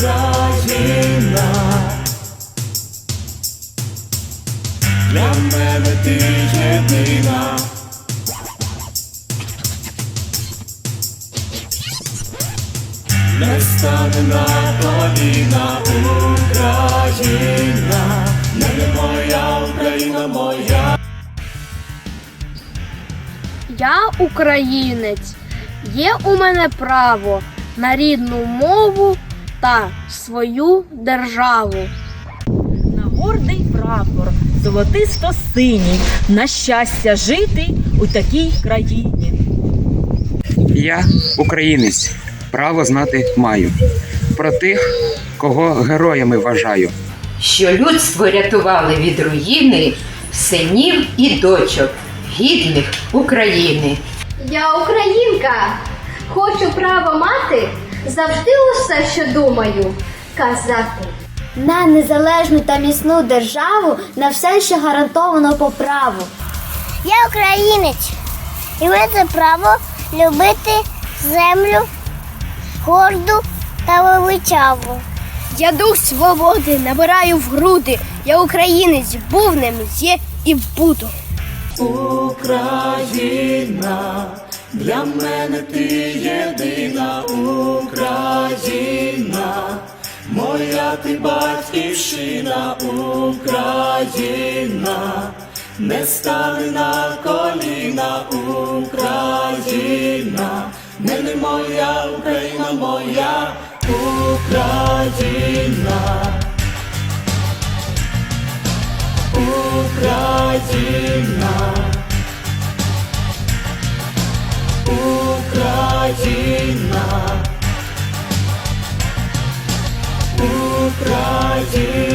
Україна. Для мене ти єдина. Не стане на коліна Україна, не моя Україна моя. Я українець. Є у мене право на рідну мову та свою державу. на гордий прапор, золотисто синій, на щастя жити у такій країні. Я українець, право знати маю. Про тих, кого героями вважаю. що людство рятували від руїни синів і дочок гідних України. Я українка, хочу право мати завжди усе, що думаю, казати. на незалежну та міцну державу, на все, що гарантовано по праву. Я українець і маю це право любити землю горду та величаву. Я дух свободи набираю в груди. Я українець, був ним, є і буду. Україна, для мене ти єдина Україна, моя ти батьківщина Україна, не стане на коліна Україна, не, не моя Україна, моя Україна. Україна, Україна, Україна,